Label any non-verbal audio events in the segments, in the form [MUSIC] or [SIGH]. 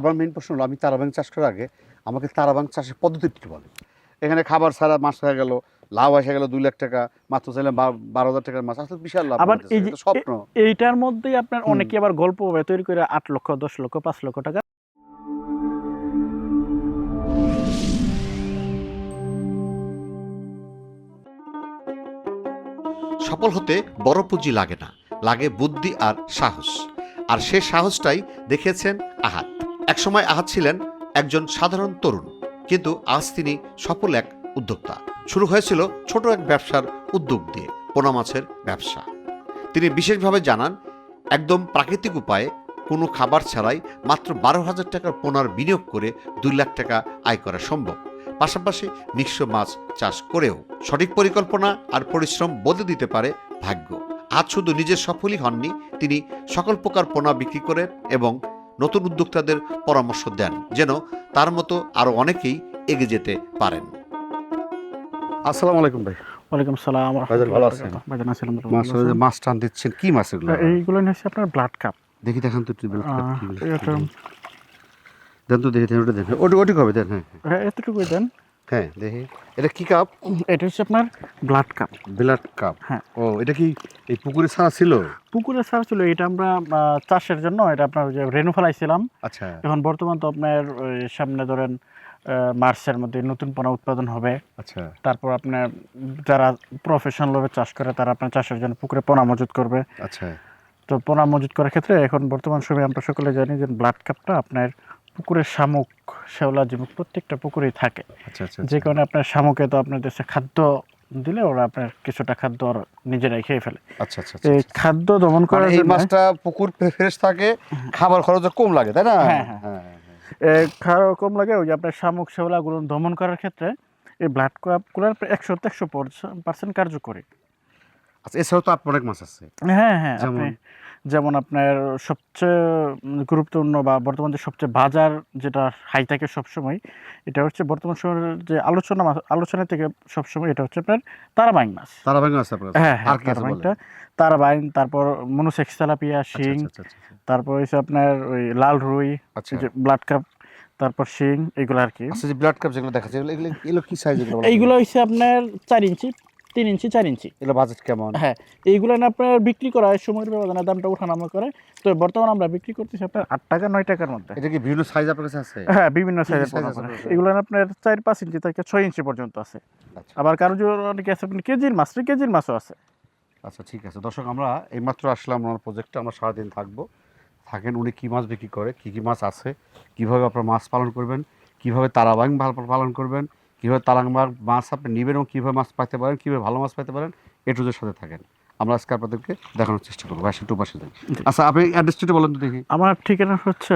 আমার মেইন প্রশ্ন হলো আমি তারাবাং চাষ করার আগে আমাকে তারাবাং চাষের পদ্ধতিটি বলে। এখানে খাবার ছাড়া মাছ হয়ে গেল লাভ এসে গেল দুই লাখ টাকা মাত্র চাইলাম বারো হাজার টাকার মাছ আসলে বিশাল লাভ আবার এই যে স্বপ্ন। এইটার মধ্যেই আপনার। অনেকে আবার গল্প তৈরি করে আট লক্ষ দশ লক্ষ পাঁচ লক্ষ টাকা। সফল হতে বড় পুঁজি লাগে না লাগে বুদ্ধি আর সাহস। আর সে সাহসটাই দেখেছেন আহাত। একসময় আহাত ছিলেন একজন সাধারণ তরুণ, কিন্তু আজ তিনি সফল এক উদ্যোক্তা। শুরু হয়েছিল ছোট এক ব্যবসার উদ্যোগ দিয়ে, পোনা মাছের ব্যবসা। তিনি বিশেষভাবে জানান, একদম প্রাকৃতিক উপায়ে কোনো খাবার ছাড়াই মাত্র বারো হাজার টাকার পোনার বিনিয়োগ করে দুই লাখ টাকা আয় করা সম্ভব। পাশাপাশি মিশ্র মাছ চাষ করেও সঠিক পরিকল্পনা আর পরিশ্রম বদলে দিতে পারে ভাগ্য। আজ শুধু নিজের সফলই হননি, তিনি সকল প্রকার পোনা বিক্রি করেন এবং নতুন উদ্যোক্তাদের পরামর্শ দেন যেন তার মতো আরও অনেকেই এগিয়ে যেতে পারেন। আসসালামু আলাইকুম ভাই। ওয়ালাইকুম সালাম ভালো আছেন? ভাইজান আছিলাম মাছ মাছ টান দিচ্ছেন কি মাছ এগুলো? এইগুলো হচ্ছে আপনার ব্লাড কাপ দেখি দেখান তো ব্লাড কাপ কি বলে। এটা দেন। তো দেখি দেন ওটা দেন। ওটি ওটি কবে দেন? হ্যাঁ এতটুকু হ্যাঁ, এতটুকুই দেন। হ্যাঁ দেখি। এটা কি কাপ এটা হচ্ছে আপনার ব্লাড কাপ বিলাট কাপ হ্যাঁ। ও এটা কি এই পুকুরে ছাড়া ছিল? পুকুরে ছাড়া ছিল এটা আমরা চাষের জন্য এটা আপনার যে রেনু ফেলাইছিলাম আচ্ছা। এখন বর্তমান তো আপনার সামনে ধরেন মার্চের মধ্যে নতুন পোনা উৎপাদন হবে। আচ্ছা। তারপর আপনার যারা প্রফেশনালভাবে চাষ করে তারা আপনার চাষের জন্য পুকুরে পোনা মজুত করবে। আচ্ছা। তো পোনা মজুত করার ক্ষেত্রে এখন বর্তমান সময়ে আমরা সকলে জানি যে ব্লাড কাপটা আপনার পুকুরের শামুক শেওলা ঝিনুক প্রত্যেকটা পুকুরেই থাকে। আচ্ছা আচ্ছা যে কারণে আপনার শামুকে তো আপনার দেশে খাদ্য দিলে ওরা আপনার কিছুটা খাদ্য ওরা নিজেরাই খেয়ে ফেলে। আচ্ছা আচ্ছা আচ্ছা এই খাদ্য দমন মানে করার এই মাছটা পুকুর ফ্রেশ থাকে খাবার খরচ কম লাগে তাই না? হ্যাঁ, হ্যাঁ। হ্যাঁ খাওয়া কম লাগে ওই যে আপনার শামুক শেওলাগুলো দমন করার ক্ষেত্রে এই ব্লাড কাপগুলোর একশো একশো পার্সেন্ট কার্যকরী। আচ্ছা এছাড়াও তো আপনার অনেক মাছ আছে। হ্যাঁ হ্যাঁ যেমন? যেমন আপনার সবচেয়ে গুরুত্বপূর্ণ বা বর্তমানে সবচেয়ে বাজার যেটা হাই থাকে সবসময় এটা হচ্ছে বর্তমান সময়ের যে আলোচনা আলোচনা থেকে সবসময় এটা হচ্ছে আপনার তারাবাইং মাছ। আছে আপনার হ্যাঁ হ্যাঁ? তারাবাইংটা তারাবাইং তারপর মনোসেক্স তেলাপিয়া আচ্ছা, শিং আচ্ছা, আচ্ছা। তারপর হচ্ছে আপনার ওই লাল রুই যে ব্লাড কাপ তারপর শিং এগুলো আর কি। আচ্ছা যে ব্লাড কাপ যেগুলো এগুলো এগুলো এগুলো কি সাইজ এগুলো এইগুলো হচ্ছে আপনার চার ইঞ্চি। তিন ইঞ্চি চার ইঞ্চি। এগুলো বাজেট কেমন? হ্যাঁ এইগুলো না আপনার বিক্রি করা হয় সময়ের ব্যবধানে দামটা ওঠানামা করে। তো বর্তমানে আমরা বিক্রি করতেছি আপনার আট টাকা নয় টাকার মধ্যে। এটা কি বিভিন্ন সাইজ আপনার কাছে আছে? হ্যাঁ বিভিন্ন সাইজের আছে। এগুলো না আপনার চার পাঁচ ইঞ্চি থেকে ছয় ইঞ্চি পর্যন্ত আছে। আচ্ছা। আবার কারও অনেকে আছে আপনি কেজির মাছ কেজির মাছও আছে। আচ্ছা ঠিক আছে। দর্শক আমরা এইমাত্র আসলাম ওনার প্রজেক্টে আমরা সারাদিন থাকব। থাকেন উনি কী মাছ বিক্রি করে কী কী মাছ আছে কীভাবে আপনার মাছ পালন করবেন কীভাবে তারাবাং ভাল- পালন করবেন কীভাবে তারাবাং মাছ আপনি নেবেন এবং কীভাবে মাছ পাইতে পারেন কীভাবে ভালো মাছ পাইতে পারেন এটুদের সাথে থাকেন। আমরা আজকে আপনাদেরকে দেখানোর চেষ্টা করব। আসে টু পাশে দেন আচ্ছা আপনি অ্যাড্রেসটা বলেন তো দেখি। আমার ঠিকানা হচ্ছে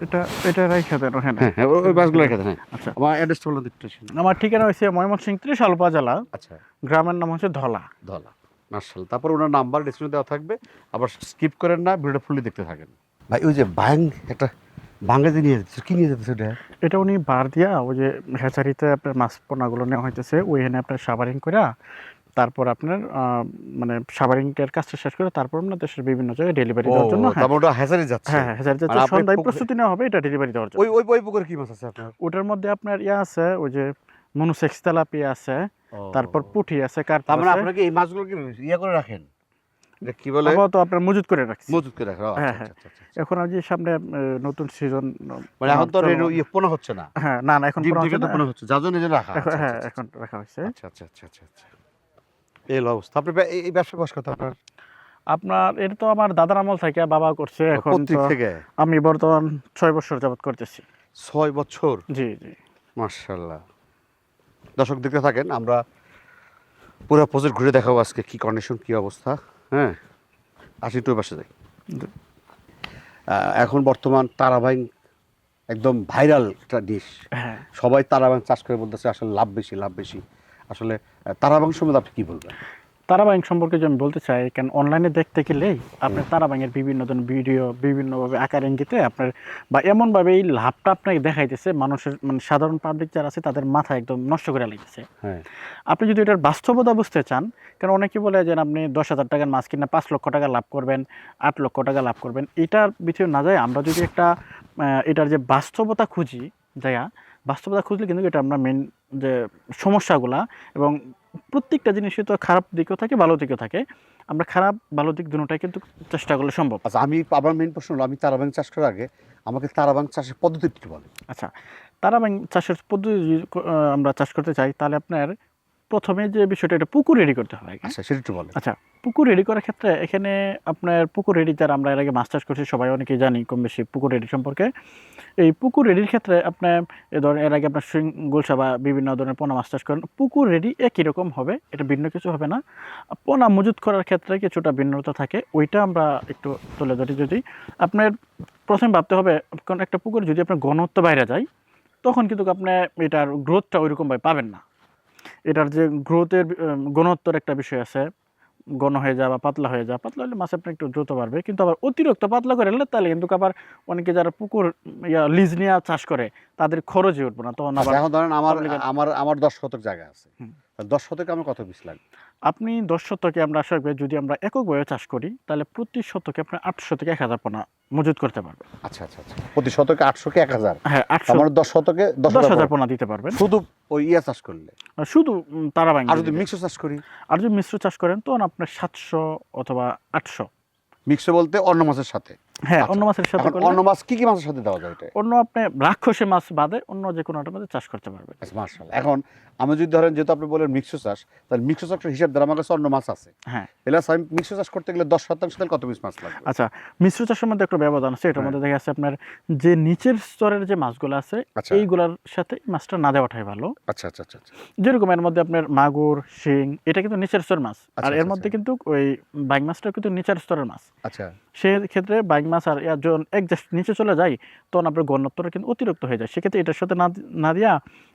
এটা এটা রাইখা দেন হ্যাঁ হ্যাঁ ওই- মাছগুলো রেখে দেন হ্যাঁ। আচ্ছা। আমার অ্যাড্রেসটা বলেন একটু। আমার ঠিকানা হচ্ছে ময়মনসিংহ ত্রিশাল উপজেলা আচ্ছা। গ্রামের নাম হচ্ছে ধলা। ধলা। মার্শাল তারপর ওনার নাম্বার ডিসপ্লে দেওয়া থাকবে। আবার স্কিপ করেন না ভিডিওটা ফুললি দেখতে থাকেন। ভাই ওই যে ব্যাং একটা বাঙ্গাতে নিয়ে যেতেছে কি নিয়ে যেতেছে ওটা এটা উনি বার দিয়া ওই যে হ্যাচারিতে আপনার মাছ পোনাগুলো নেওয়া হইতেছে ওইখানে আপনার সাবারিং করে তারপর আপনার মানে সাবারিংটার কাজটা শেষ করে তারপর আপনার দেশের বিভিন্ন জায়গায় ডেলিভারি দেওয়ার জন্য হ্যাঁ। তারপর ওটা হ্যাচারি যাচ্ছে। হ্যাঁ হ্যাঁ হ্যাচারিতে আর আপনি সন্ধ্যায় প্রস্তুতি নেওয়া হবে এটা ডেলিভারি দেওয়ার জন্য। ওই ওই ওই পুকুরে কি মাছ আছে আপনার? ওটার মধ্যে আপনার ইয়া আছে ওই যে মনুসেক্স তেলাপিয়া আছে তারপর পুঁটি আছে কার্প মানে আপনাকে এই মাছগুলো কি ইয়ে করে রাখেন? এটা কি বলে? আপনার মজুত করে রাখছি। মজুত করে রাখেন ও, আচ্ছা, হ্যাঁ, আচ্ছা, আচ্ছা, আচ্ছা। এখন আর যে সামনে নতুন সিজন মানে এখন তো ইয়ে পোনা হচ্ছে না। হ্যাঁ না না এখন পোনা হচ্ছে তো না। পোনা হচ্ছে রাখা হ্যাঁ এখন রাখা হয়েছে। আচ্ছা আচ্ছা আচ্ছা আচ্ছা এই হলো অবস্থা। আপনি এই এই ব্যবসা বয়স কত আপনার? আপনার এটা তো আমার দাদার আমল থেকে বাবা করছে এখন থেকে? আমি বর্তমান ছয় বছর যাবত করতেছি। ছয় বছর? জি জি। মার্শাল্লাহ দর্শক দেখতে থাকেন আমরা পুরো প্রজেক্ট ঘুরে দেখাবো আজকে কি কন্ডিশন কি অবস্থা। হ্যাঁ? আসি টু পাশে যাই। এখন বর্তমান তারাবাইন একদম ভাইরাল একটা ডিশ। হ্যাঁ। সবাই তারাবাং চাষ করে বলতেছে আসলে লাভ বেশি লাভ বেশি। আসলে তারাবাং সম্বন্ধে আপনি কী বলবেন? তারাবাইং সম্পর্কে যে আমি বলতে চাই কেন অনলাইনে দেখতে গেলেই আপনার তারাবাইয়ের বিভিন্ন ধরনের ভিডিও বিভিন্নভাবে আকার ইঙ্গিতে আপনার বা এমনভাবে এই লাভটা আপনাকে দেখাইতেছে মানুষের মানে সাধারণ পাবলিক যারা আছে তাদের মাথা একদম নষ্ট করে লাগতেছে হ্যাঁ। আপনি যদি এটার বাস্তবতা বুঝতে চান কারণ অনেকে বলে যে আপনি দশ হাজার টাকার মাছ কিনে পাঁচ লক্ষ টাকা লাভ করবেন আট লক্ষ টাকা লাভ করবেন এটার ভিতরে না যায় আমরা যদি একটা এটার যে বাস্তবতা খুঁজি যাইয়া বাস্তবতা খুঁজলে কিন্তু এটা আমরা মেন যে সমস্যাগুলা এবং প্রত্যেকটা জিনিসই তো খারাপ দিকও থাকে ভালো দিকও থাকে। আমরা খারাপ ভালো দিক দুটোটাই কিন্তু চেষ্টা করলে সম্ভব। আচ্ছা আমি আমার মেন প্রশ্ন হলো আমি তারাবাং চাষ করার আগে আমাকে তারাবাং চাষের পদ্ধতি একটু বলেন। আচ্ছা তারাবাং চাষের পদ্ধতি যদি আমরা চাষ করতে চাই তাহলে আপনার প্রথমে যে বিষয়টা এটা পুকুর রেডি করতে হয়? আচ্ছা সেটা একটু বলেন। আচ্ছা পুকুর রেডি করার ক্ষেত্রে এখানে আপনার পুকুর রেডি যারা আমরা এর আগে মাছ চাষ করছি সবাই অনেকেই জানি কম বেশি পুকুর রেডি সম্পর্কে। এই পুকুর রেডির ক্ষেত্রে আপনার এ ধরেন এর আগে আপনার সুইং গোলসা বা বিভিন্ন ধরনের পোনা মাছ চাষ করেন পুকুর রেডি একই রকম হবে এটা ভিন্ন কিছু হবে না। পোনা মজুত করার ক্ষেত্রে কিছুটা ভিন্নতা থাকে ওইটা আমরা একটু তুলে ধরি যদি। আপনার প্রথমে ভাবতে হবে কারণ একটা পুকুর যদি আপনার ঘনত্ব বাইরে যায় তখন কিন্তু আপনি এটার গ্রোথটা ওইরকমভাবে পাবেন না। এটার যে গ্রোথের গণত্বর একটা বিষয় আছে। ঘন হয়ে যাওয়া বা পাতলা হয়ে যাওয়া পাতলা হলে মাছ আপনি একটু দ্রুত বাড়বে। কিন্তু আবার অতিরিক্ত পাতলা করে হলে তাহলে কিন্তু আবার অনেকে যারা পুকুর ইয়া লিজ নিয়ে চাষ করে তাদের খরচই উঠবে না। তখন আবার আচ্ছা, এখন ধরেন আমার আমার আমার দশ শতক জায়গা আছে। দশ শতকে আমার কত বীজ লাগবে? আপনি দশ শতকে আমরা আশা করি যদি আমরা এককভাবে চাষ করি তাহলে প্রতি শতকে আপনার আটশো থেকে এক হাজার পোনা মজুত করতে পারবেন। আচ্ছা আচ্ছা আচ্ছা। প্রতি শতকে আটশো কে এক হাজার? হ্যাঁ আটশো আমার দশ শতকে দশ হাজার পোনা। দিতে পারবেন। শুধু ওই ইয়া চাষ করলে? শুধু তারা আর যদি মিক্স চাষ করি? আর যদি মিশ্র চাষ করেন তখন আপনার সাতশো অথবা আটশো। মিক্স বলতে অন্য মাছের সাথে? হ্যাঁ আচ্ছা। অন্য মাছের সাথে অন্য মাছ কি কি মাছের সাথে দেওয়া যায় এটা? অন্য আপনি রাক্ষসে মাছ বাদে অন্য যে কোনো একটা মাঝে চাষ করতে পারবেন। আচ্ছা মার্শাল এখন আমি যদি ধরেন যেহেতু আপনি বলেন মিক্স চাষ তাহলে মিক্স চাষের হিসাব ধরে আমার কাছে অন্য মাছ আছে। হ্যাঁ। প্লাস আমি মিক্স চাষ করতে গেলে দশ শতাংশ তাহলে কত পিস মাছ লাগবে? আচ্ছা মিশ্র চাষের মধ্যে একটা ব্যবধান আছে এটার হ্যাঁ। মধ্যে দেখা যাচ্ছে আপনার যে নিচের স্তরের যে মাছগুলো আছে আচ্ছা। এইগুলার সাথে মাছটা না দেওয়াটাই ভালো। আচ্ছা আচ্ছা আচ্ছা আচ্ছা। যেরকম এর মধ্যে আপনার মাগুর শিং এটা কিন্তু নিচের স্তর মাছ। আর আচ্ছা, এর আচ্ছা, মধ্যে আচ্ছা। কিন্তু ওই বাইক মাছটা কিন্তু নিচের স্তরের মাছ। আচ্ছা। সেক্ষেত্রে বাইক মাছ আর ইয়া যখন এক নিচে চলে যায় তখন আপনার গণত্বটা কিন্তু অতিরিক্ত হয়ে যায়। সেক্ষেত্রে এটার সাথে না না দিয়া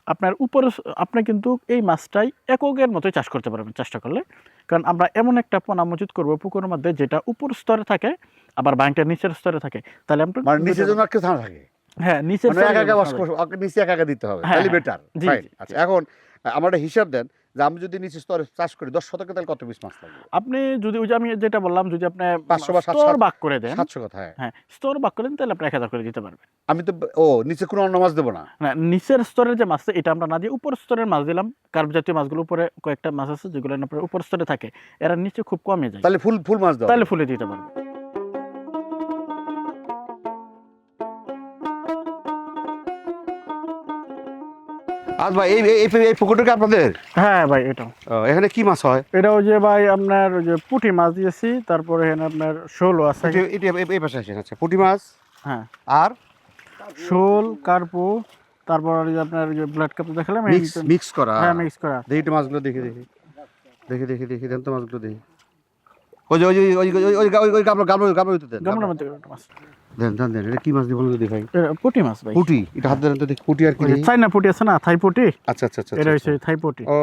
আপনার উপরে আপনি কিন্তু এই মাছটাই এককের মতোই চাষ করতে পারবেন চেষ্টা করলে। কারণ আমরা এমন একটা পোনা মজুত করব পুকুরের মধ্যে যেটা উপর স্তরে থাকে আবার বাইকটা নিচের স্তরে থাকে। তাহলে আমরা মানে নিচের জন্য আর থাকে? হ্যাঁ মানে একা একা নিচে একা একা দিতে হবে হ্যাঁ, তাহলে হ্যাঁ। বেটার আচ্ছা এখন আমার একটা হিসাব দেন যে আমি যদি নিচে স্তরে চাষ করি দশ শতকে তাহলে কত পিস মাছ লাগবে? আপনি যদি ওই যে আমি যেটা বললাম যদি আপনি 500 বা 700 স্তর ভাগ করে দেন সাতশো কথা হ্যাঁ। হ্যাঁ স্তর ভাগ করেন তাহলে আপনি এক হাজার করে দিতে পারবেন। আমি তো ও নিচে কোনো অন্য মাছ দেবো না? না নিচের স্তরের যে মাছ এটা আমরা না দিয়ে উপর স্তরের মাছ দিলাম। কার্প জাতীয় মাছগুলো উপরে কয়েকটা মাছ আছে যেগুলো আপনার উপর স্তরে থাকে। এরা নিচে খুব কমে যায়। তাহলে ফুল ফুল মাছ দেবো তাহলে ফুলে দিতে পারবে আজ ভাই এই এই- এই পুকুরটা আপনাদের হ্যাঁ ভাই এটা এখানে কি মাছ হয় এটা ওই যে ভাই আপনার ওই যে পুঁটি মাছ দিয়েছি তারপরে এখানে আপনার শোল আছে এটা- এই- পাশে আসেন আচ্ছা পুঁটি মাছ হ্যাঁ আর শোল কার্পু তারপর ওই যে আপনার যে ব্লাড কাপ দেখালাম মিক্স মিক্স করা হ্যাঁ মিক্স করা দেখি একটু মাছগুলো দেখি দেখি দেখি দেখি দেখি দেন তো মাছগুলো দেখি ওই যে ওই যে ওই ওই ওই ওই গামলা গামলা গামলা ভিতরে দেন গামলার মধ্যে মাছ দেন দেন দেন এটা কি মাছ দিব বলুন তো ভাই পুঁটি মাছ ভাই। পুঁটি এটা হাত দেন তো দেখি পুঁটি আর কি চাইনা পুঁটি আছে না? থাই পুঁটি? আচ্ছা আচ্ছা আচ্ছা এটা হইছে হচ্ছে থাই পুঁটি। ও।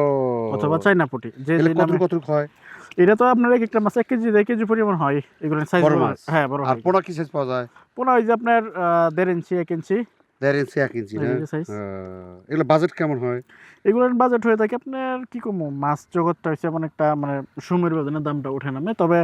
অথবা চাইনা পুঁটি। যে কত কত হয়? এটা তো আপনার এক একটা মাছ এক কেজি দেড় কেজি পরিমাণ হয়। এগুলো সাইজ বড় মাছ? হ্যাঁ বড় আর পোনা কি সাইজ পাওয়া যায়? পোনা ওই যে আপনার দেড় ইঞ্চি এক ইঞ্চি। দেড় ইঞ্চি এক ইঞ্চি না এই যে size। আহ, এগুলো বাজেট কেমন হয়? এগুলোর বাজেট হয়ে থাকে আপনার কি কম মাছ জগৎটা হচ্ছে এমন একটা মানে সময়ের বাজারে দামটা উঠে নামে। তবে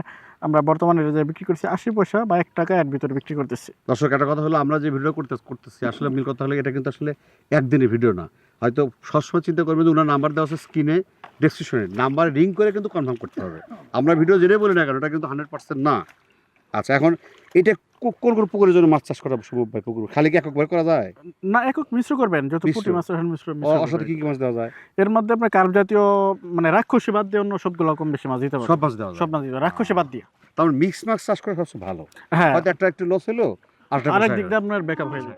আমরা বর্তমানে এটা বিক্রি করছি আশি পয়সা বা এক টাকা এর ভিতরে বিক্রি করতেছি। দর্শক একটা কথা হলো আমরা যে ভিডিও করতে করতেছি আসলে মিল কথা হলো এটা কিন্তু আসলে একদিনের ভিডিও না। হয়তো সবসময় চিন্তা করবেন যে ওনার নাম্বার দেওয়া আছে স্ক্রিনে ডেসক্রিপশনে নাম্বার রিং করে কিন্তু কনফার্ম করতে হবে। আমরা ভিডিও জেনে বলি না কেন এটা কিন্তু হান্ড্রেড পার্সেন্ট না। আচ্ছা এখন এটা কোন কোন পুকুরের জন্য মাছ চাষ করা সম্ভব ভাই পুকুর? খালি কি এককবার করা যায়? না একক মিশ্র করবেন যত পুটি মাছের হ্যাঁ, মিশ্র ও, মিশ্র কি কি মাছ দেওয়া যায়? এর মধ্যে আপনি কার্প জাতীয় মানে রাক্ষসী বাদ দিয়ে অন্য সবগুলো কম বেশি মাছ দিতে সব মাছ দেওয়া সব মাছ দিতে রাক্ষসী বাদ দিয়ে। তারপর মিক্স মাছ চাষ করা সবচেয়ে ভালো। হ্যাঁ। হয়তো একটা একটু লস হলো আর আরেক দিক দিয়ে আপনার ব্যাকআপ হয়ে যায়।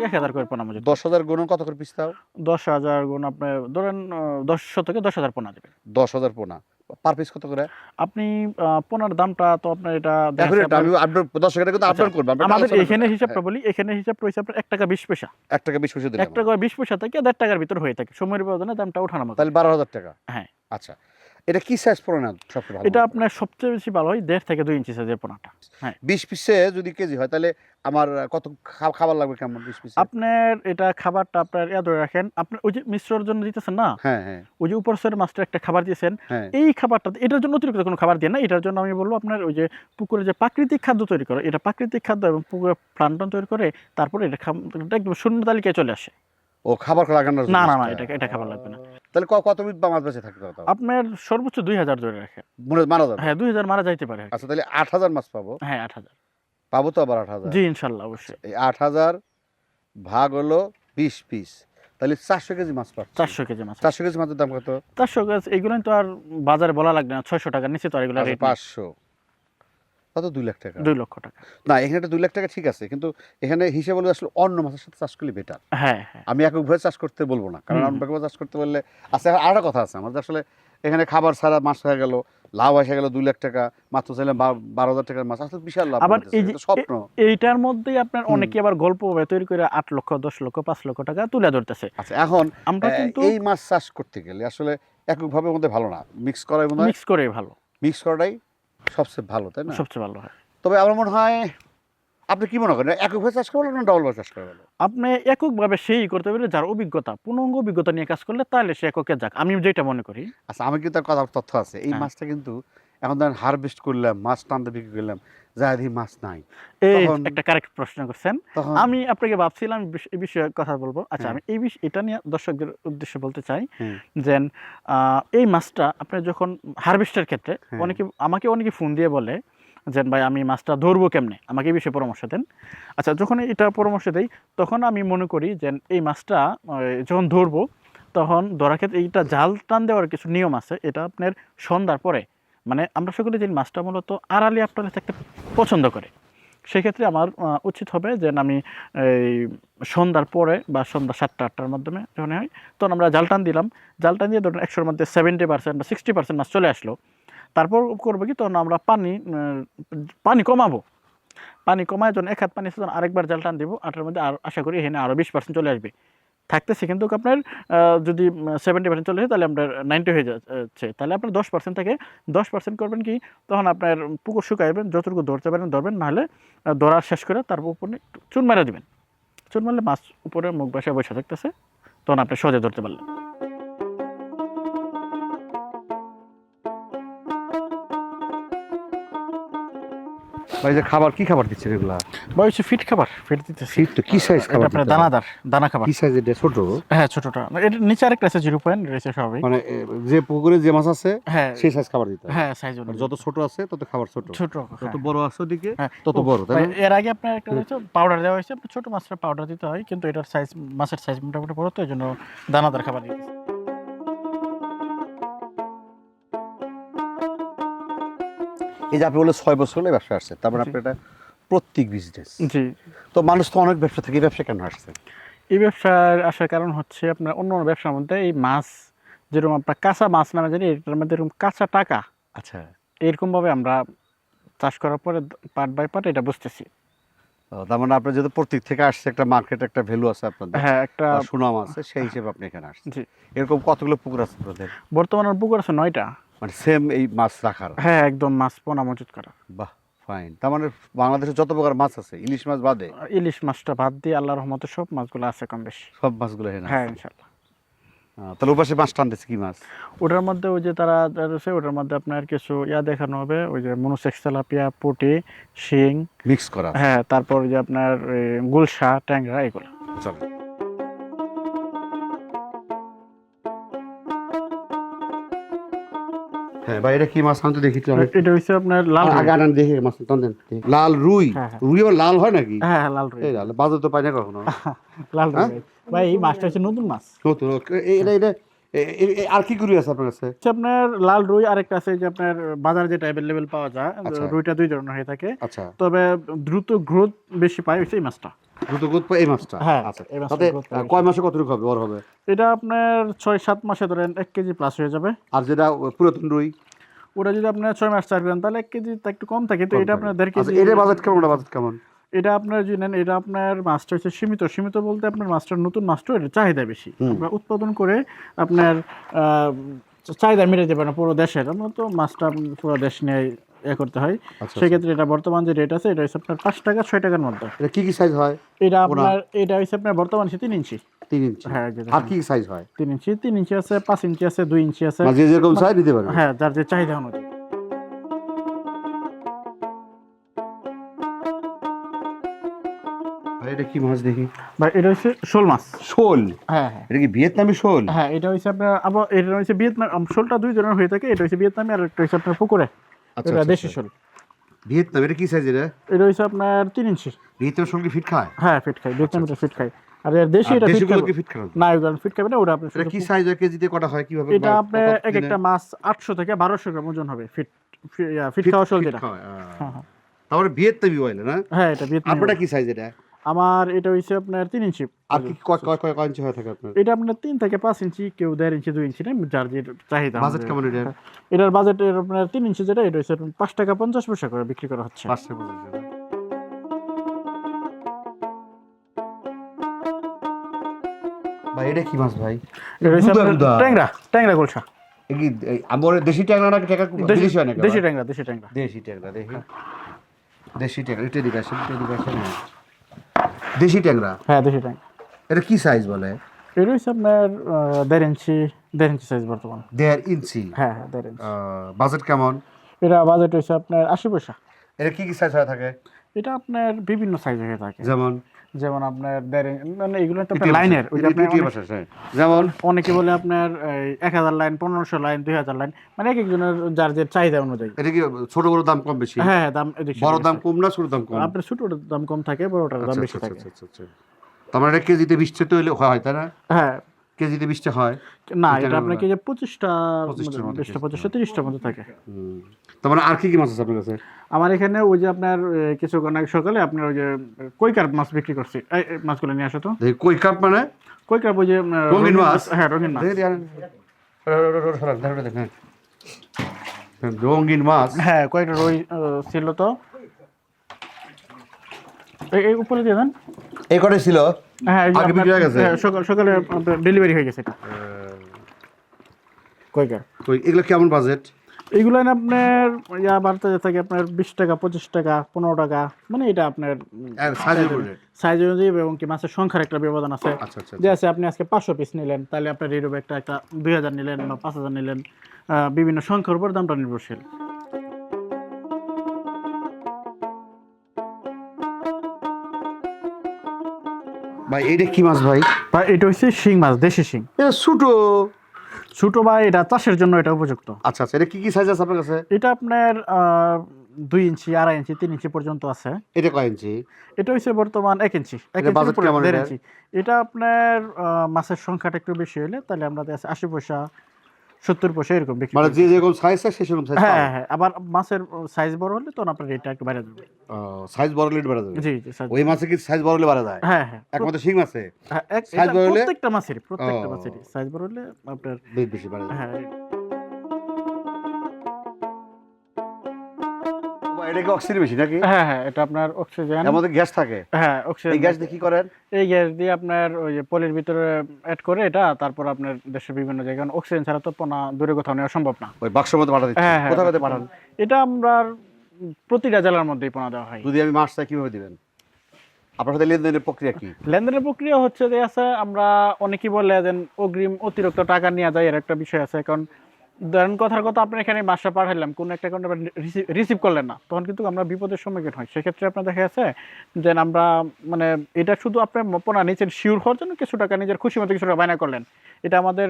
শতকে এক হাজার করে পোনা মজুদ দশ হাজার গুণ কত করে পিস দাও দশ হাজার গুণ আপনার ধরেন দশ শতকে দশ হাজার পোনা দেবেন। দশ হাজার পোনা। পার পিস কত করে? আপনি পোনার দামটা তো আপনার এটা আমি আপনার- দশ টাকা কিন্তু আচ্ছা, আপডেট করব আমাদের এখানে হিসাবটা হ্যাঁ, বলি এখানে হিসাব রয়েছে আপনার এক টাকা বিশ পয়সা। এক টাকা বিশ পয়সা এক টাকা বিশ পয়সা থেকে দেড় টাকার ভিতর হয়ে থাকে সময়ের ব্যবধানে দামটা ওঠানামা করে। তাহলে বারো হাজার টাকা। হ্যাঁ। আচ্ছা। এটা কি সাইজ পড়ে না সবচেয়ে ভালো? এটা আপনার সবচেয়ে বেশি ভালো হয় দেড় থেকে দুই ইঞ্চি সাইজের পোনাটা হ্যাঁ। বিশ পিসে যদি কেজি হয় তাহলে আমার কত খাবার লাগবে কেমন বিশ পিসে? আপনার এটা খাবারটা আপনার ইয়া ধরে রাখেন আপনি ওই যে মিশ্রর জন্য দিতেছেন না? হ্যাঁ হ্যাঁ। ওই যে উপর স্তরের মাছটা একটা খাবার দিয়েছেন হ্যাঁ। এই খাবারটা এটার জন্য অতিরিক্ত কোনো খাবার দিয়ে না এটার জন্য আমি বলব আপনার ওই যে পুকুরে যে প্রাকৃতিক খাদ্য তৈরি করে এটা প্রাকৃতিক খাদ্য এবং পুকুরে প্লান্টন তৈরি করে তারপরে এটা একদম শূন্য তালিকায় চলে আসে। ও খাবার লাগানোর না না না এটা এটা খাবার লাগবে না। তাহলে কত মিনিট বা মাছ বেঁচে থাকতে হবে আপনার সর্বোচ্চ দুই হাজার ধরে রাখেন। মনে মারা যাবে? হ্যাঁ দুই হাজার মারা যাইতে পারে। আচ্ছা তাহলে আট হাজার মাছ পাবো? হ্যাঁ আট হাজার। পাবো তো আবার আট হাজার? জি ইনশাল্লাহ অবশ্যই। এই আট হাজার ভাগ হলো বিশ পিস। তাহলে চারশো কেজি মাছ পাচ্ছি। চারশো কেজি মাছ। চারশো কেজি মাছের দাম কত? চারশো গাছ এগুলো তো আর বাজারে বলা লাগবে না। ছয়শো টাকার নিচে তো আর এগুলো আচ্ছা, পাঁচশো। কত দুই লাখ টাকা। দুই লক্ষ টাকা। না এখানে একটা দুই লাখ টাকা ঠিক আছে কিন্তু এখানে হিসেবে বলে আসলে অন্য মাছের সাথে চাষ করলে বেটার হ্যাঁ হ্যাঁ। আমি এককভাবে চাষ করতে বলব না কারণ হুম। এককভাবে চাষ করতে বললে আচ্ছা আর কথা আছে আমাদের আসলে এখানে খাবার ছাড়া মাছ হয়ে গেল লাভ এসে গেল দুই লাখ টাকা মাত্র চাইলে বারো হাজার টাকার মাছ আসলে বিশাল লাভ আবার এই স্বপ্ন। এইটার মধ্যেই আপনার অনেকে আবার গল্প তৈরি করে আট লক্ষ দশ লক্ষ পাঁচ লক্ষ টাকা তুলে ধরতেছে। আচ্ছা এখন আমরা কিন্তু এই মাছ চাষ করতে গেলে আসলে এককভাবে মধ্যে ভালো না মিক্স করাই মনে মিক্স করে ভালো। মিক্স করাটাই সবচেয়ে ভালো তাই না? সবচেয়ে ভালো হয়। তবে আমার মনে হয় আপনি কি মনে করেন এককভাবে চাষ করা না ডবল ভাবে চাষ করা ভালো আপনি এককভাবে সেই করতে পারলে যার অভিজ্ঞতা পূর্ণাঙ্গ অভিজ্ঞতা নিয়ে কাজ করলে তাহলে সে এককে যাক। আমি যেটা মনে করি আচ্ছা আমি কিন্তু তার কথা তথ্য আছে। এই হ্যাঁ। মাছটা কিন্তু এখন ধরেন হারভেস্ট করলাম মাছ টানতে বিক্রি করলাম যা মাছ নাই এই একটা কারেক্ট প্রশ্ন করছেন আমি আপনাকে ভাবছিলাম এই বিষয়ে কথা বলব আচ্ছা হ্যাঁ। আমি এই বিষয় এটা নিয়ে দর্শকদের উদ্দেশ্যে বলতে চাই হুম। যে এই মাছটা আপনি যখন হারভেস্টের ক্ষেত্রে হ্যাঁ। অনেকে আমাকে অনেকে ফোন দিয়ে বলে যে ভাই আমি মাছটা ধরবো কেমনে আমাকে এই বিষয়ে পরামর্শ দেন আচ্ছা যখন এটা পরামর্শ দেই তখন আমি মনে করি যে এই মাছটা যখন ধরবো তখন ধরার ক্ষেত্রে এইটা জাল টান দেওয়ার কিছু নিয়ম আছে এটা আপনার সন্ধ্যার পরে মানে আমরা সকলে যে মাছটা মূলত আড়ালি আপনার থাকতে পছন্দ করে। সেক্ষেত্রে আমার উচিত হবে যে আমি এই সন্ধ্যার পরে বা সন্ধ্যা সাতটা, আটটার মাধ্যমে যখন হয়, তখন আমরা জাল টান দিলাম। জাল টান দিয়ে ধরুন একশোর মধ্যে সেভেন্টি পার্সেন্ট বা সিক্সটি পার্সেন্ট মাছ চলে আসলো। তারপর করব কি? তখন আমরা পানি পানি কমাবো। পানি কমায় যখন এক হাত পানি তখন আরেকবার জাল টান দিব। আটার মধ্যে আর, আশা করি এখানে আরও বিশ পার্সেন্ট চলে আসবে। থাকতেছে কিন্তু আপনার যদি সেভেন্টি পার্সেন্ট চলে তাহলে আপনার নাইনটি হয়ে যাচ্ছে। তাহলে আপনার দশ পার্সেন্ট থাকে। দশ পার্সেন্ট করবেন কি? তখন আপনার পুকুর শুকাইবেন, যতটুকু ধরতে পারেন ধরবেন, নাহলে ধরা শেষ করে তারপর উপরে একটু চুন মারা দেবেন। চুন মারলে মাছ উপরে মুখ বাসায় বসে থাকতেছে, তখন আপনি সহজে ধরতে পারলেন। ভাই যে খাবার কি খাবার দিচ্ছেন এগুলা? বা হচ্ছে ফিট খাবার ফিট দিতেছি। ফিট তো কি এটা খাবার আপনার দানাদার দানা খাবার। কি সাইজ এটা? ছোট? হ্যাঁ ছোটটা। এটা নিচে আরেকটা আছে জিরো পয়েন্ট রয়েছে স্বাভাবিক। মানে যে পুকুরে যে মাছ আছে হ্যাঁ। সেই সাইজ খাবার দিতে হয়। সাইজ যত ছোট আছে তত খাবার ছোট। ছোট যত। বড় আছে ওদিকে হ্যাঁ। তত বড় তাই এর আগে আপনার একটা হচ্ছে পাউডার দেওয়া হয়েছে ছোট মাছের পাউডার দিতে হয় কিন্তু এটার সাইজ মাছের সাইজ মোটামুটি বড় তো এই জন্য দানাদার খাবার দিতে এই যে আপনি বলে ছয় বছর হলে ব্যবসা আসছে তারপর। আপনি এটা প্রত্যেক বিজনেস জি। তো মানুষ তো অনেক ব্যবসা থেকে ব্যবসা কেন আসছে? এই ব্যবসার আসার কারণ হচ্ছে আপনার অন্য অন্য ব্যবসার মধ্যে এই মাছ যেরকম আপনার কাঁচা মাছ নামে জানি এটার মধ্যে এরকম কাঁচা টাকা। আচ্ছা। এরকমভাবে আমরা চাষ করার পরে পার্ট বাই পার্ট এটা বুঝতেছি। তার মানে আপনার যেহেতু প্রত্যেক থেকে আসছে একটা মার্কেট একটা ভ্যালু আছে আপনাদের হ্যাঁ একটা সুনাম আছে সেই হিসেবে আপনি এখানে আসছেন। জি। এরকম কতগুলো পুকুর আছে আপনাদের? বর্তমানে পুকুর আছে নয়টা। মানে সেম এই মাছ রাখার। হ্যাঁ একদম মাছ পোনা মজুত করা। বাহ ফাইন তার মানে বাংলাদেশে যত প্রকার মাছ আছে ইলিশ মাছ বাদে? ইলিশ মাছটা বাদ দিয়ে আল্লাহর রহমতে সব মাছগুলো আছে কম বেশি। সব মাছগুলো হ্যাঁ ইনশাল্লাহ তাহলে ওপাশে মাছ টানতেছে কি মাছ? ওটার মধ্যে ওই যে তারা রয়েছে ওটার মধ্যে আপনার কিছু ইয়া দেখানো হবে ওই যে মনোসেক্স তেলাপিয়া পুটি শিং। মিক্স করা হ্যাঁ তারপর ওই যে আপনার গুলশা ট্যাংরা এগুলো। চলো। হ্যাঁ ভাই এটা কি মাছ? আমি তো দেখি এটা হচ্ছে আপনার লাল রুই। আগে আনান দেখি মাছ দেন লাল রুই? হ্যাঁ, হ্যাঁ। রুই আবার লাল হয় নাকি? হ্যাঁ হ্যাঁ, লাল রুই। এই লাল বাজার তো পাই না কখনো। [LAUGHS] লাল রুই? ভাই। এই মাছটা হচ্ছে নতুন মাছ। নতুন এটা এটা আর কি রুই আছে আপনার কাছে? আপনার লাল রুই আরেকটা আছে যে আপনার বাজারে যেটা অ্যাভেলেবেল পাওয়া যায় আচ্ছা। রুইটা দুই ধরনের হয়ে থাকে। আচ্ছা। তবে দ্রুত গ্রোথ বেশি পায় হচ্ছে এই মাছটা। দ্রুত গোদ এই মাছটা? হ্যাঁ, আচ্ছা। তাতে পায় কয় মাসে কতটুকু হবে? বড় হবে? এটা আপনার ছয় সাত মাসে ধরেন এক কেজি প্লাস হয়ে যাবে। আর যেটা পুরাতন রুই? ওটা যদি আপনার ছয় মাস চার করেন তাহলে এক কেজি তা একটু কম থাকে। তো এটা আপনার দেড় আচ্ছা কেজি এটার বাজেট কেমন? ওটা বাজেট কেমন? এটা আপনার যদি নেন এটা আপনার মাছটা হচ্ছে সীমিত। সীমিত বলতে আপনার মাছটার নতুন মাছটা এটা চাহিদা বেশি। আমরা উৎপাদন করে আপনার চাহিদা মেটাতে পারে না পুরো দেশের। আমরা তো মাছটা পুরো দেশ নিয়ে ইয়ে করতে হয়। আচ্ছা সেক্ষেত্রে এটা বর্তমান যে রেট আছে এটা হচ্ছে আপনার পাঁচ টাকা ছয় টাকার মধ্যে। এটা কি কি সাইজ হয় এটা আপনার এটা হচ্ছে আপনার বর্তমান হচ্ছে তিন ইঞ্চি। তিন ইঞ্চি। হ্যাঁ আর কি সাইজ হয়? তিন ইঞ্চি তিন ইঞ্চি আছে পাঁচ ইঞ্চি আছে দুই ইঞ্চি আছে। মানে যে যেরকম চাই নিতে পারবে। হ্যাঁ যার যে চাহিদা অনুযায়ী। এটা কি মাছ দেখি? বা এটা হচ্ছে শোল মাছ। শোল? হ্যাঁ হ্যাঁ। এটা কি ভিয়েতনামি শোল? হ্যাঁ এটা হচ্ছে আপনার আবার এটা হচ্ছে ভিয়েতনাম শোলটা দুই ধরনের হয়ে থাকে। এটা হচ্ছে ভিয়েতনামি আর একটা হচ্ছে আপনার পুকুরে। আচ্ছা, এটা আচ্ছা, দেশি শোল। ভিয়েতনাম এটা কি সাইজ এটা এটা হচ্ছে আপনার তিন ইঞ্চি। ভিয়েতনাম শোল কি ফিট খায়? হ্যাঁ ফিট খাই ভিয়েতনামিটা ফিট খাই আর এর দেশি এটা ফিট কি না ফিট ওটা আপনি এটা কি সাইজ কেজিতে কটা হয়? কীভাবে এটা কত এক একটা মাছ আটশো থেকে বারোশো গ্রাম ওজন হবে ফিট ফিট খাওয়া যেটা। হ্যাঁ, হ্যাঁ। তারপরে ভিয়েতনামি অয়েল না? হ্যাঁ এটা ভিয়েতনামি কি সাইজ এটা? আমার এটা হচ্ছে আপনার তিন ইঞ্চি। আর কি কয় কয় কয় ইঞ্চি হয়ে থাকে আপনার? এটা আপনার তিন থেকে পাঁচ ইঞ্চি কেউ দেড় ইঞ্চি দুই ইঞ্চি যার যে চাহিদা। বাজেট কেমন এটা এটার বাজেট আপনার তিন ইঞ্চি যেটা এটা হচ্ছে পাঁচ টাকা পঞ্চাশ পয়সা করে বিক্রি করা হচ্ছে। বাজেট ভাই এটা কি মাছ ভাই। ট্যাংরা ট্যাংরা গোলসা কি আমার দেশি ট্যাংরা নাকি ট্যাংরা দেশি হয় নাকি দেশি ট্যাংরা দেশি ট্যাংরা। দেশি ট্যাংরা দেখি। দেশি ট্যাংরা এটা দিকে আসেন এটা দিকে আসেন। দেশি ট্যাংরা? হ্যাঁ দেশি ট্যাংরা। এটা কি সাইজ বলে? এটা হচ্ছে আপনার দেড় ইঞ্চি দেড় ইঞ্চি সাইজ বর্তমান। দেড় ইঞ্চি? হ্যাঁ হ্যাঁ দেড় ইঞ্চি। বাজেট কেমন? এটা বাজেট হচ্ছে আপনার আশি পয়সা। এটা কি কি সাইজ হয়ে থাকে? এটা আপনার বিভিন্ন সাইজ হয়ে থাকে। যেমন? যেমন আপনার মানে এগুলো তো ইটিএম লাইনের হ্যাঁ। যেমন? অনেকে বলে আপনার এক হাজার লাইন পনেরোশো লাইন দুই হাজার লাইন মানে এক একজনের যার যে চাহিদা অনুযায়ী। এটা কি ছোট বড় দাম কম বেশি? হ্যাঁ হ্যাঁ দাম বড় দাম কম না ছোট দাম কম? আপনার ছোট দাম কম থাকে বড়টার দাম আচ্ছা, বেশি আচ্ছা, থাকে। আচ্ছা, আচ্ছা, আচ্ছা। তার মানে এটা কেজিতে বিশটা তো হলে হয় তাই না? হ্যাঁ। কেজিতে বিশটা হয়। না এটা এটা আপনার কি যে পঁচিশটা 25টার মধ্যে বিশটা পঁচিশটা তিরিশটার মধ্যে থাকে। হুম। তার মানে আর কি কি মাছ আছে আপনার কাছে? আমার এখানে ওই যে আপনার কিছুক্ষণ আগে সকালে আপনার ওই যে কৈকার মাছ বিক্রি করছি। এই মাছগুলো নিয়ে আসো তো। কই কাপ মানে? কৈকার ওই যে রঙিন মাছ? হ্যাঁ রঙিন মাছ। হ্যাঁ, রঙিন মাছ। হ্যাঁ কয়টা রই ছিল তো। এই- এই উপরে দিয়ে দেন। এই কটাই ছিল? হ্যাঁ আগে বিক্রি হয়ে গেছে? হ্যাঁ, সকাল সকালে ডেলিভারি হয়ে গেছে এটা। কৈকার কই এগুলো কেমন বাজেট এইগুলো আপনার ইয়া বাড়তে থাকে আপনার বিশ টাকা পঁচিশ টাকা পনেরো টাকা মানে এটা আপনার সাইজ অনুযায়ী? এবং কি মাছের সংখ্যার একটা ব্যবধান আছে। আচ্ছা আচ্ছা যে আছে আপনি আজকে পাঁচশো পিস নিলেন তাহলে আপনার এই একটা একটা দুই হাজার নিলেন বা পাঁচ হাজার নিলেন বিভিন্ন সংখ্যার উপর দামটা নির্ভরশীল। ভাই এটা কি মাছ ভাই? ভাই এটা হচ্ছে শিং মাছ দেশি শিং। এটা ছোটো। ছোট ভাই এটা চাষের জন্য এটা উপযুক্ত। আচ্ছা আচ্ছা এটা কি কি সাইজ আছে আপনার কাছে? এটা আপনার দুই ইঞ্চি আড়াই ইঞ্চি তিন ইঞ্চি পর্যন্ত আছে। এটা কয় ইঞ্চি? এটা হচ্ছে বর্তমান এক ইঞ্চি। এক? ইঞ্চি। এটা আপনার মাছের সংখ্যাটা একটু বেশি হলে তাহলে আমরা আশি পয়সা। সত্তর পয়সা এরকম বিক্রি মানে যে যেরকম সাইজ থাকে সেরকম সাইজ হ্যাঁ হ্যাঁ, হ্যাঁ। আবার মাছের সাইজ বড় হলে তখন আপনার রেটটা একটু বাইরে দেবে সাইজ বড় হলে বাড়া যাবে। জি জি ওই মাছে কি সাইজ বড় হলে বাড়া যায়? হ্যাঁ হ্যাঁ। একমাত্র শিং মাছে? হ্যাঁ, সাইজ বড় হলে? প্রত্যেকটা মাছের প্রত্যেকটা মাছের সাইজ বড় হলে আপনার বেশি বাড়া যায় হ্যাঁ এটা কি অক্সিজেন বেশি নাকি? হ্যাঁ হ্যাঁ এটা আপনার অক্সিজেন এর মধ্যে গ্যাস থাকে? হ্যাঁ অক্সিজেন এই গ্যাস দিয়ে কি করেন? এই গ্যাস দিয়ে আপনার ওই যে পলির ভিতরে অ্যাড করে এটা তারপর আপনার দেশের বিভিন্ন জায়গায় অক্সিজেন ছাড়া তো পোনা দূরে কোথাও নেওয়া সম্ভব না। ওই বাক্সের মধ্যে পাঠা দিচ্ছেন হ্যাঁ হ্যাঁ কোথায় কোথায় পাঠান? এটা আমরা প্রতিটা জেলার মধ্যেই পোনা দেওয়া হয়। যদি আমি মাছ চাই কীভাবে দিবেন? আপনার সাথে লেনদেনের প্রক্রিয়া কি? লেনদেনের প্রক্রিয়া হচ্ছে যে আছে আমরা অনেকেই বলে যে অগ্রিম অতিরিক্ত টাকা নিয়ে যায় এর একটা বিষয় আছে কারণ ধরেন কথার কথা আপনার এখানে মাসটা পাঠাইলাম কোনো একটা কারণে রিসিভ করলেন না, তখন কিন্তু আমরা বিপদের সম্মুখীন হই। সেক্ষেত্রে আপনার দেখা যাচ্ছে যে আমরা মানে এটা শুধু আপনার মপনা নিচের শিওর হওয়ার জন্য কিছু টাকা, নিজের খুশি মতো কিছু টাকা বায়না করলেন। এটা আমাদের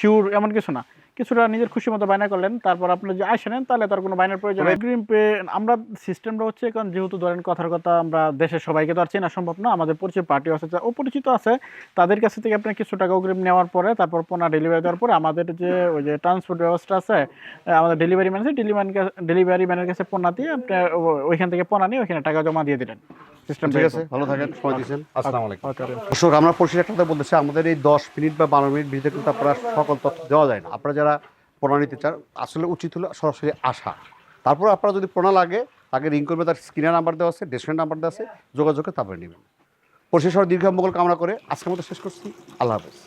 শিওর এমন কিছু না। কিছুটা নিজের খুশি মতো বায়না করলেন তারপর আপনি যে আসে নেন তাহলে তার কোনো বায়নার প্রয়োজন অগ্রিম পে আমরা সিস্টেমটা হচ্ছে কারণ যেহেতু ধরেন কথার কথা আমরা দেশের সবাইকে তো আর চেনা সম্ভব না আমাদের পরিচয় পার্টি আছে যা অপরিচিত আছে তাদের কাছ থেকে আপনার কিছু টাকা অগ্রিম নেওয়ার পরে তারপর পোনা ডেলিভারি দেওয়ার পরে আমাদের যে ওই যে ট্রান্সপোর্ট ব্যবস্থা আছে আমাদের ডেলিভারি ম্যান আছে ডেলিভারি ডেলিভারি ম্যানের কাছে পোনা দিয়ে আপনি ওইখান থেকে পোনা নিয়ে ওইখানে টাকা জমা দিয়ে দিলেন। সিস্টেম ঠিক আছে ভালো থাকেন সময় দিয়েছেন। আসসালামু আলাইকুম। দর্শক আমরা পরিষ্কার একটা কথা বলতেছি আমাদের এই দশ মিনিট বা বারো মিনিট ভিতরে কিন্তু আপনারা সকল তথ্য দেওয়া যায় না। আপনারা যারা প্রণা নিতে চান আসলে উচিত হলো সরাসরি আসা। তারপর আপনারা যদি প্রণা লাগে তাকে রিং করবে, তার স্ক্রিনের নাম্বার দেওয়া আছে ডেসক্রিপশন নাম্বার দেওয়া আছে, যোগাযোগে তারপরে নেবেন। পরিশেষ দীর্ঘ মঙ্গল কামনা করে আজকের মতো শেষ করছি। আল্লাহ হাফেজ।